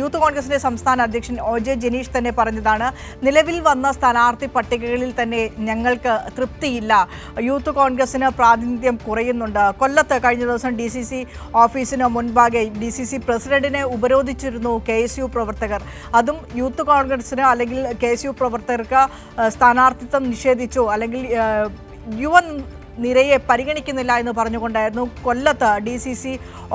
Youth കോൺഗ്രസിന്റെ സംസ്ഥാന അധ്യക്ഷൻ ഒ ജെ ജനീഷ് തന്നെ പറഞ്ഞതാണ് നിലവിൽ വന്ന സ്ഥാനാർത്ഥി പട്ടികകളിൽ തന്നെ ഞങ്ങൾക്ക് തൃപ്തിയില്ല. യൂത്ത് കോൺഗ്രസിന് പ്രാതിനിധ്യം കുറയുന്നുണ്ട്. കൊല്ലത്ത് കഴിഞ്ഞ ദിവസം ഡി സി സി ഓഫീസിന് മുൻപാകെ ഡി സി സി പ്രസിഡന്റിനെ ഉപരോധിച്ചിരുന്നു കെ എസ് യു പ്രവർത്തകർ. അതും യൂത്ത് കോൺഗ്രസിന് അല്ലെങ്കിൽ കെ എസ് യു പ്രവർത്തകർക്ക് സ്ഥാനാർത്ഥിത്വം നിഷേധിച്ചു. അല്ലെങ്കിൽ യുവ നിരയെ പരിഗണിക്കുന്നില്ല എന്ന് പറഞ്ഞുകൊണ്ടായിരുന്നു കൊല്ലത്ത് ഡി സി സി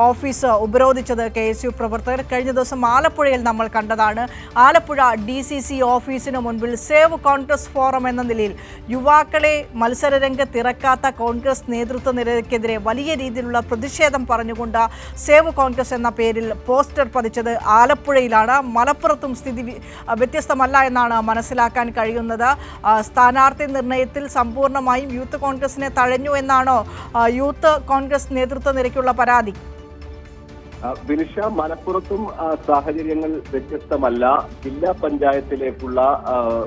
ഓഫീസ് ഉപരോധിച്ചത് കെ എസ് യു പ്രവർത്തകർ. കഴിഞ്ഞ ദിവസം ആലപ്പുഴയിൽ നമ്മൾ കണ്ടതാണ്. ആലപ്പുഴ ഡി സി സി ഓഫീസിന് മുൻപിൽ സേവ് കോൺഗ്രസ് ഫോറം എന്ന നിലയിൽ യുവാക്കളെ മത്സരരംഗത്തിറക്കാത്ത കോൺഗ്രസ് നേതൃത്വ നിരക്കെതിരെ വലിയ രീതിയിലുള്ള പ്രതിഷേധം പറഞ്ഞുകൊണ്ട് സേവ് കോൺഗ്രസ് എന്ന പേരിൽ പോസ്റ്റർ പതിച്ചത് ആലപ്പുഴയിലാണ്. മലപ്പുറത്തും സ്ഥിതി വ്യത്യസ്തമല്ല എന്നാണ് മനസ്സിലാക്കാൻ കഴിയുന്നത്. സ്ഥാനാർത്ഥി നിർണയത്തിൽ സമ്പൂർണമായും യൂത്ത് കോൺഗ്രസിനെ തഴഞ്ഞു എന്നാണോ യൂത്ത് കോൺഗ്രസ് നേതൃത്വ നിരക്കുള്ള പരാതി? വിനിഷ മലപ്പുറത്തും സാഹചര്യങ്ങൾ വ്യത്യസ്തമല്ല. ജില്ലാ പഞ്ചായത്തിലേക്കുള്ള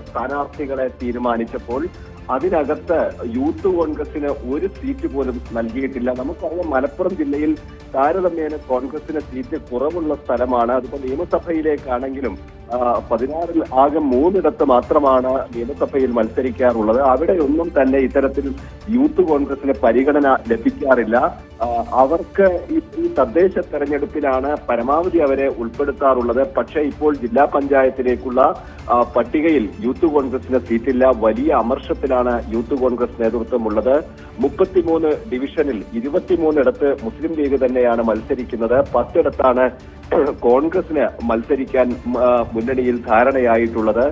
സ്ഥാനാർത്ഥികളെ തീരുമാനിച്ചപ്പോൾ അതിനകത്ത് യൂത്ത് കോൺഗ്രസിന് ഒരു സീറ്റ് പോലും നൽകിയിട്ടില്ല. നമുക്കറിയാം മലപ്പുറം ജില്ലയിൽ താരതമ്യേന കോൺഗ്രസിന് സീറ്റ് കുറവുള്ള സ്ഥലമാണ്. അതിപ്പോൾ നിയമസഭയിലേക്കാണെങ്കിലും പതിനാറിൽ ആകെ മൂന്നിടത്ത് മാത്രമാണ് നിയമസഭയിൽ മത്സരിക്കാറുള്ളത്. അവിടെയൊന്നും തന്നെ ഇത്തരത്തിൽ യൂത്ത് കോൺഗ്രസിന് പരിഗണന ലഭിക്കാറില്ല. അവർക്ക് ഈ തദ്ദേശ തെരഞ്ഞെടുപ്പിലാണ് പരമാവധി അവരെ ഉൾപ്പെടുത്താറുള്ളത്. പക്ഷേ ഇപ്പോൾ ജില്ലാ പഞ്ചായത്തിലേക്കുള്ള പട്ടികയിൽ യൂത്ത് കോൺഗ്രസിന് സീറ്റില്ല. വലിയ അമർഷത്തിലാണ് യൂത്ത് കോൺഗ്രസ് നേതൃത്വം ഉള്ളത് മുപ്പത്തിമൂന്ന് ഡിവിഷനിൽ ഇരുപത്തിമൂന്നിടത്ത് മുസ്ലിം ലീഗ് തന്നെയാണ് മത്സരിക്കുന്നത്. പത്തിടത്താണ് കോൺഗ്രസിന് മത്സരിക്കാൻ മുന്നണിയിൽ ധാരണയായിട്ടുള്ളത്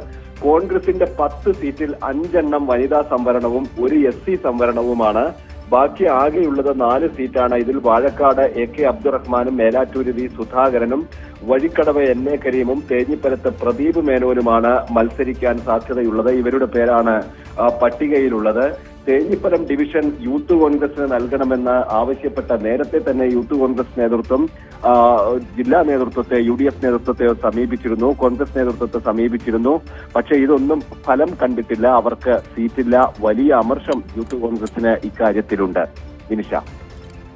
കോൺഗ്രസിന്റെ പത്ത് സീറ്റിൽ അഞ്ചെണ്ണം വനിതാ സംവരണവും ഒരു എസ് സി സംവരണവുമാണ്. ബാക്കി ആകെയുള്ളത് നാല് സീറ്റാണ്. ഇതിൽ വാഴക്കാട് എ കെ അബ്ദുറഹ്മാനും മേലാറ്റൂരി വി സുധാകരനും വഴിക്കടവ് എൻ എ കരീമും തേഞ്ഞിപ്പലത്ത് പ്രദീപ് മേനോനുമാണ് മത്സരിക്കാൻ സാധ്യതയുള്ളത്. ഇവരുടെ പേരാണ് പട്ടികയിലുള്ളത്. തേഞ്ഞിപ്പലം ഡിവിഷൻ യൂത്ത് കോൺഗ്രസിന് നൽകണമെന്ന് ആവശ്യപ്പെട്ട നേരത്തെ തന്നെ യൂത്ത് കോൺഗ്രസ് നേതൃത്വം ജില്ലാ നേതൃത്വത്തെ യു ഡി എഫ് നേതൃത്വത്തെ സമീപിച്ചിരുന്നു. കോൺഗ്രസ് നേതൃത്വത്തെ സമീപിച്ചിരുന്നു. പക്ഷേ ഇതൊന്നും ഫലം കണ്ടിട്ടില്ല. അവർക്ക് സീറ്റില്ല. വലിയ അമർഷം യൂത്ത് കോൺഗ്രസിന് ഇക്കാര്യത്തിലുണ്ട്. നിമിഷ